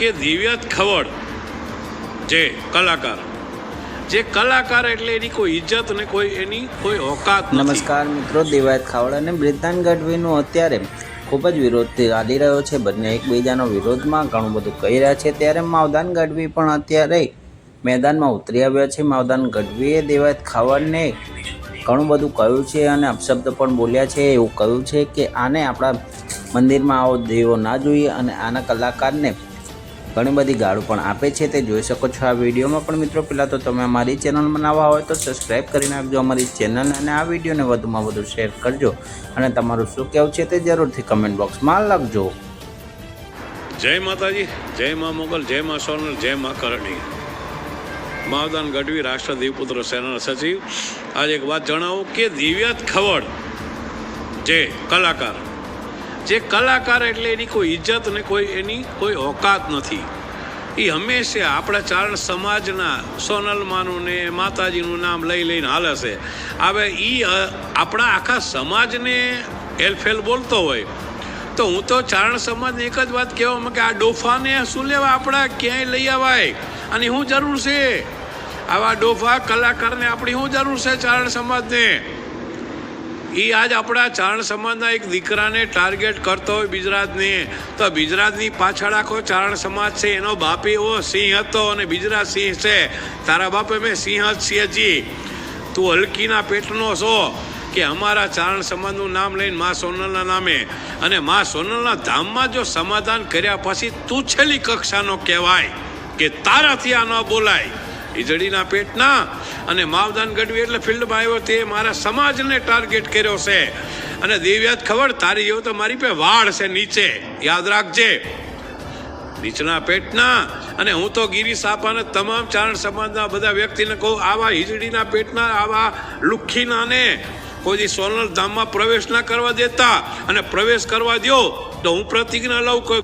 કે દિવ્યત ખવડ, જે કલાકાર. જે કલાકાર એટલે એની કોઈ ઇજ્જત ને કોઈ એની કોઈ ઓકાત નમસ્કાર મિત્રો, દેવાયત ખાવડ અને બ્રિતાન ગઢવીનું અત્યારે ખૂબ જ વિરોધ ચાલી રહ્યો છે. બંને એકબીજાનો વિરોધમાં ઘણું બધું કહી રહ્યા છે. ત્યારે માવદાન ગઢવી પણ અત્યારે મેદાનમાં ઉતરી આવ્યા છે. માવદાન ગઢવીએ દેવાયત ખાવડને ઘણું બધું કહ્યું છે અને અપશબ્દ પણ બોલ્યા છે. એવું કહ્યું છે કે આને આપણા મંદિરમાં આવો દેવો ના જોઈએ અને આના કલાકારને ઘણી બધી ગાળો પણ આપે છે, તે જોઈ શકો છો આ વિડીયોમાં. પણ મિત્રો, પહેલાં તો તમે અમારી ચેનલ બનાવવા હોય તો સબસ્ક્રાઈબ કરી નાખજો અમારી ચેનલ અને આ વિડીયોને વધુમાં વધુ શેર કરજો. અને તમારું શું કહેવું છે તે જરૂરથી કમેન્ટ બોક્સમાં લખજો. જય માતાજી, જય મા મોગલ, જય મા સોનલ, જય મા કરણી. માવદાન ગઢવી, રાષ્ટ્ર દીવપુત્ર સેના સચિવ. આજે એક વાત જણાવું કે દિવ્યાત ખવડ જે કલાકાર જે કલાકાર એટલે એની કોઈ ઇજ્જત ને કોઈ એની કોઈ ઓકાત નથી. એ હંમેશા આપણા ચારણ સમાજના સોનલમાનું ને માતાજીનું નામ લઈ લઈને હાલે છે. હવે એ આપણા આખા સમાજને એલફેલ બોલતો હોય. તો હું તો ચારણ સમાજને એક જ વાત કહેવામાં કે આ ડોફાને શું લેવા આપણા ક્યાંય લઈ આવાય? અને શું જરૂર છે? આવા ડોફા કલાકારને આપણી શું જરૂર છે ચારણ સમાજને? એ આજ આપણા ચારણ સમાજના એક દીકરાને ટાર્ગેટ કરતો હોય ગુજરાતને તો બિજરાજની પાછળ આખો ચારણ સમાજ છે, એનો બાપ એવો સિંહ હતો અને બિજરાજ સિંહ છે. તારા બાપે મેં સિંહ જ સિંહજી તું હલકીના પેટનો છો કે અમારા ચારણ સમાજનું નામ લઈને મા સોનલના નામે. અને મા સોનલના ધામમાં જો સમાધાન કર્યા પછી તું છેલ્લી કક્ષાનો કહેવાય કે તારાથી આ ન બોલાય. ઈજડીના પેટના. અને માવદાન ગઢવી એટલે ફિલ્ડમાં આવ્યો તે મારા સમાજને ટાર્ગેટ કર્યો છે. અને દિવ્યાત ખબર, તારી જેવો તો મારી પે વાળ છે નીચે. યાદ રાખજે. નીચના પેટના. અને હું તો ગિરી સાપાને તમામ ચારણ સમાજના બધા વ્યક્તિને કહું, આવા હિજડીના પેટના, આવા લુખ્ખીનાને કોઈ દી સોનલ ધામમાં પ્રવેશ ના કરવા દેતા. અને પ્રવેશ કરવા દ્યો તો હું પ્રતિજ્ઞા લઉં કોઈ